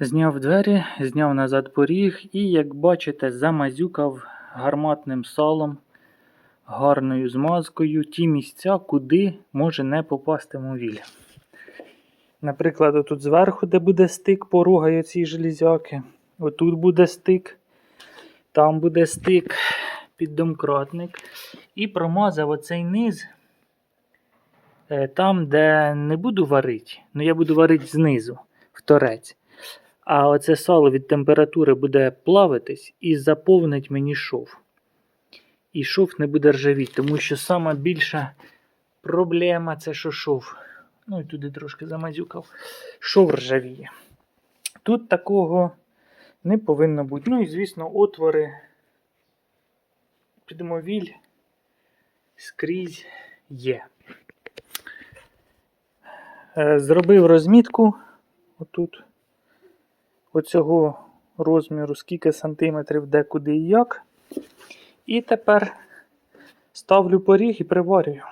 Зняв двері, зняв назад поріг і, як бачите, замазюкав гарматним салом, гарною змазкою ті місця, куди може не попасти мовіль. Наприклад, отут зверху, де буде стик, порогає ці железяки. Отут буде стик, там буде стик, піддомкратник. І промазав оцей низ. е, Там, де не буду варити, ну я буду варити знизу, в торець. А оце сало від температури буде плавитись і заповнить мені шов. І шов не буде ржавіти, тому що сама більша проблема це що шов. Ну і туди трошки замазюкав. Шов ржавіє. Тут такого не повинно бути. Ну і, звісно, отвори під мовіль скрізь є. Е, Зробив розмітку отут оцього розміру, скільки сантиметрів, де, куди і як. І тепер ставлю поріг і приварюю.